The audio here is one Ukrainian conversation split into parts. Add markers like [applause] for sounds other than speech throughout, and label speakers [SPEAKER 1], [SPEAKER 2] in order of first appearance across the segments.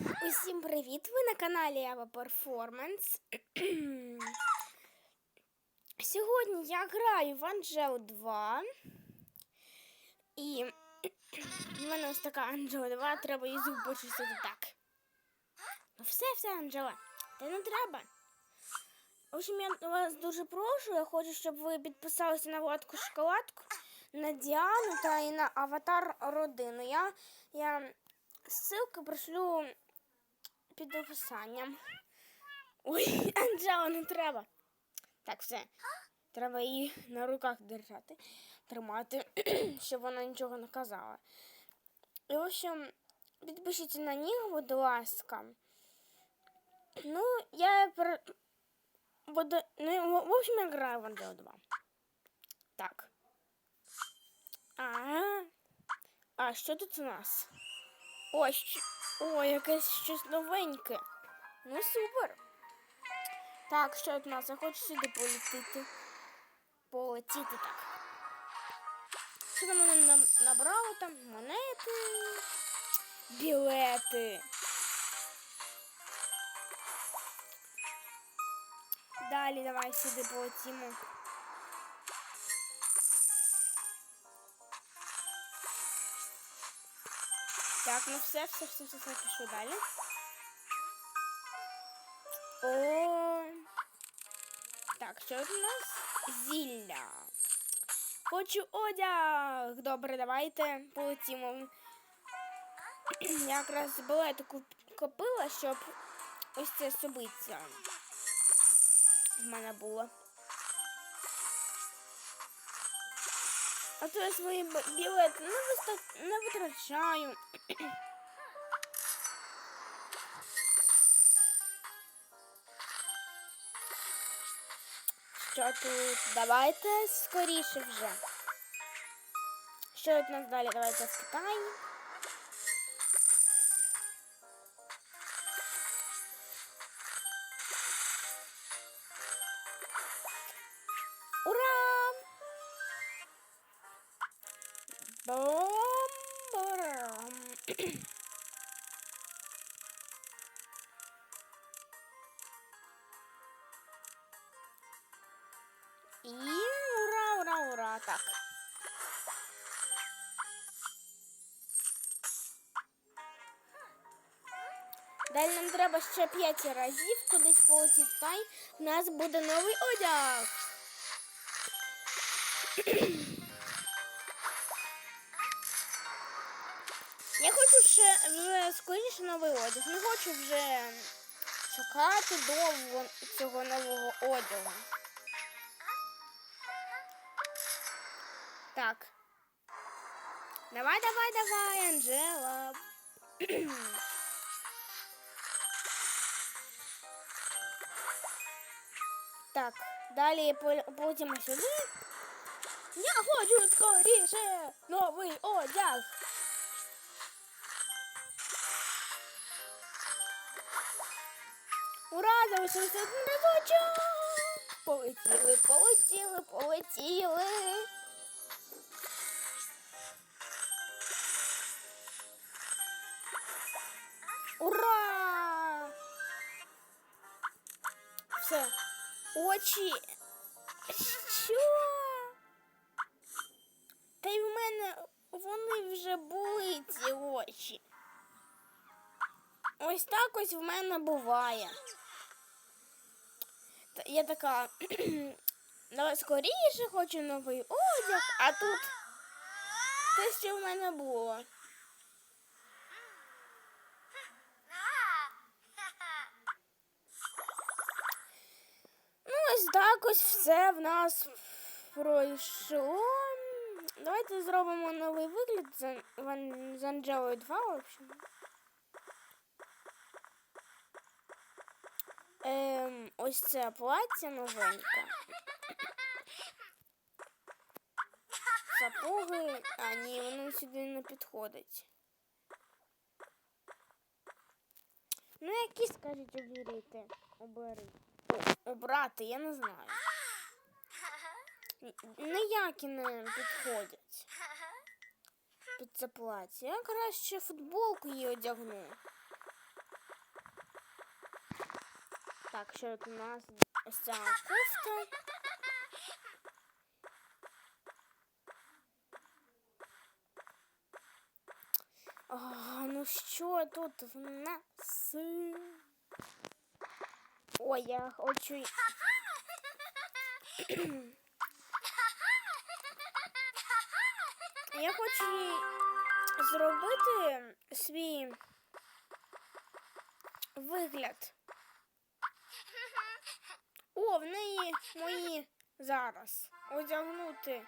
[SPEAKER 1] Усім привіт! Ви на каналі Ава Performance. [clears throat] Сьогодні я граю в Анджел 2. І в мене ось така Анджела 2, треба її зуб так. Ну все, все, Анджела, та не треба. В общем, я вас дуже прошу, я хочу, щоб ви підписалися на Владку Шоколадку, на Діану та і на аватар родину. Я, я ссылку пришлю під описанням. Ой, [laughs] Анджела, не треба. Так, все. Треба її на руках держати, тримати, [clears throat] щоб вона нічого не казала. І, в общем, підпишіться на них, будь ласка. Ну, я про... буду... Ну, в общем, я граю в Анджелу 2. Так. А, а що тут у нас? Ой, що... О, якесь щось новеньке. Ну, супер. Так, що нас? Я хочу сюди полетіти. Полетіти так. Що там мене набрало там? Монети. Білети. Далі давай сюди полетімо. Так, ну все, все, все, все, все, пишу далі. О, так, що у нас? Зілля. Хочу одяг. Добре, давайте полетімо. Я якраз білети куп- купила, щоб ось це собиться. В мене було. А то я свої білети не, виста... не витрачаю. Що тут? Давайте скоріше вже. Що тут нас далі? Давайте. Ура! І ура, ура, ура. Так. Далі нам треба ще 5 разів кудись полетіти, та й в нас буде новий одяг. Ще вже скоріше новий одяг. Не хочу вже чекати довго цього нового одягу. Так. Давай, давай, давай, Анжела. [clears throat] так, далі полетимо сюди. Я хочу скоріше новий одяг. Ура, залишився один разочок. Полетіли, полетіли, полетіли. Ура! Все. Очі. Що? Та й в мене вони вже були ці очі. Ось так ось в мене буває. Я така, [clears throat] скоріше хочу новий одяг, а тут те, що в мене було. Ну, ось так ось все в нас пройшло. Давайте зробимо новий вигляд з Анджелою 2, в общем. Ем, ось це плаття новеньке. Сапоги. А, ні, воно сюди не підходить. Ну, які скажіть обірити? Обери. Обрати, я не знаю. Ніякі не підходять. Під це плаття. Я краще футболку її одягну. Так, що тут у нас ось ця кофта. А, ну що тут в нас? Ой, я хочу. я хочу зробити свій вигляд. О, мої зараз. Одягнути.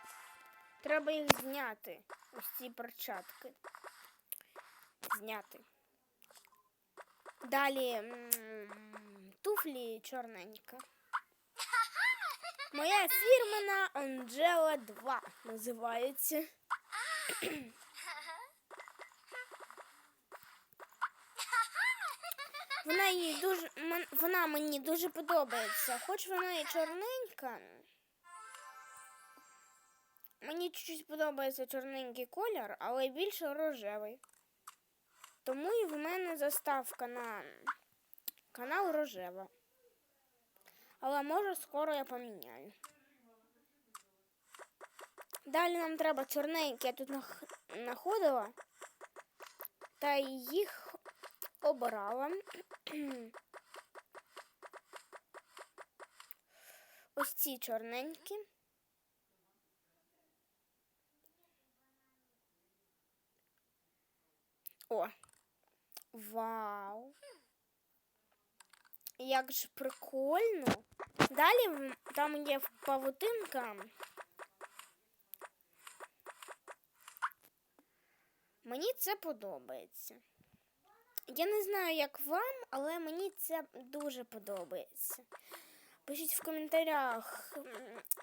[SPEAKER 1] Треба їх зняти. Ось ці перчатки. Зняти. Далі туфлі чорненька. Моя фірмена Анджела 2 називається. Вона їй дуже вона мені дуже подобається. Хоч вона і чорненька. Мені чуть-чуть подобається чорненький колір, але більше рожевий. Тому і в мене заставка на канал рожева. Але може скоро я поміняю. Далі нам треба чорненькі, я тут нах- знаходила. Та їх обрала. Ось ці чорненькі. О. Вау. Як ж прикольно. Далі там є павутинка. Мені це подобається. Я не знаю, як вам, але мені це дуже подобається. Пишіть в коментарях,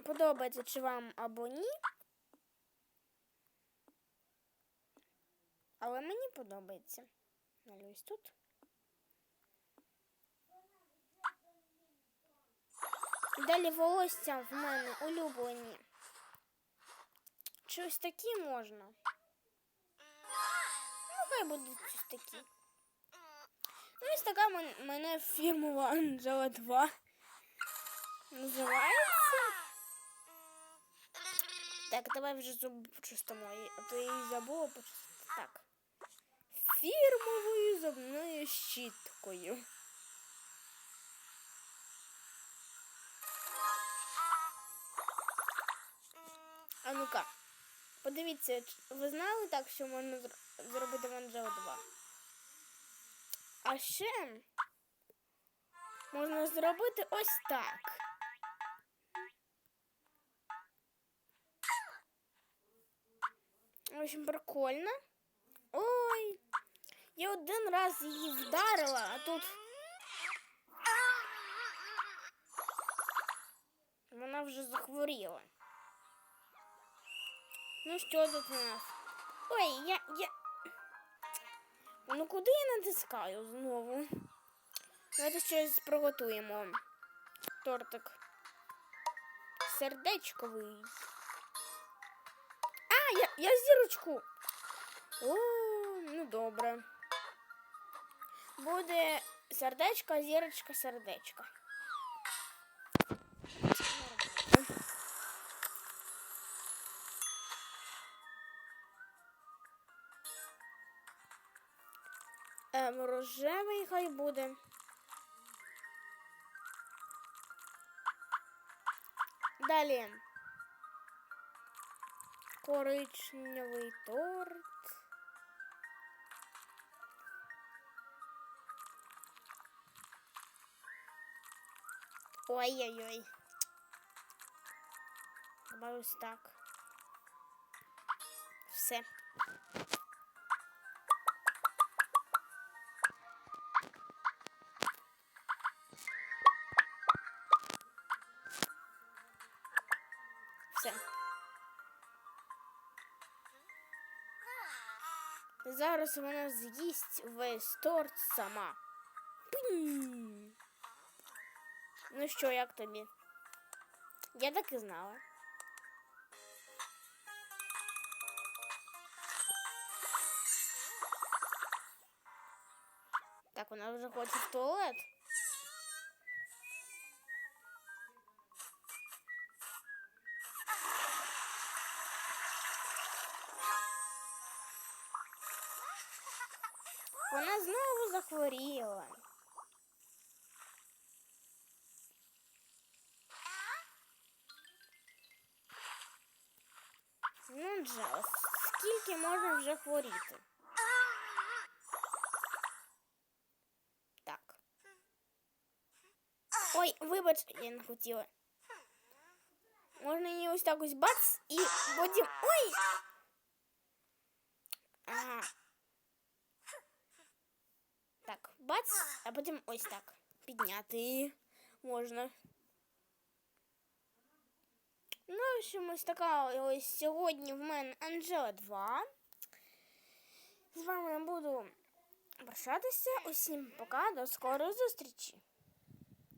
[SPEAKER 1] подобається чи вам або ні. Але мені подобається. Налюсь тут. Далі волосся в мене улюблені. Чи ось такі можна? Ну, хай будуть ось такі. Ну, ось така мен- мене фірмова Анджела 2 називається. Так, давай вже зуби почистимо. її, А то я її забула почистити. Так. Фірмовою зубною щіткою. А ну-ка, подивіться, ви знали так, що можна зробити в Анджело 2? А ще можна зробити ось так. В общем, прикольно. Ой, я один раз її вдарила, а тут. Вона вже захворіла. Ну що тут у нас? Ой, я. я... Ну куди я натискаю знову? Давайте щось приготуємо. Тортик. Сердечковий. А, я, я зірочку. О, ну добре. Буде сердечко, зірочка, сердечко. Ем, рожевий хай буде. Далі. Коричневий торт. Ой-ой-ой. Давай так. Все. Зараз вона з'їсть весь торт сама. Пинь. Ну що, як тобі? Я так і знала. Так, вона вже хоче в туалет. вона знову захворіла. Ну, Джо, скільки можна вже хворіти? Так. Ой, вибач, я не хотіла. Можна її ось так ось бац і потім. Ой! Ага. Бац, а потім ось так. Підняти можна. Ну, в общем, ось така ось сьогодні в мене Анжела 2. З вами я буду прощатися. Усім пока, до скорої зустрічі.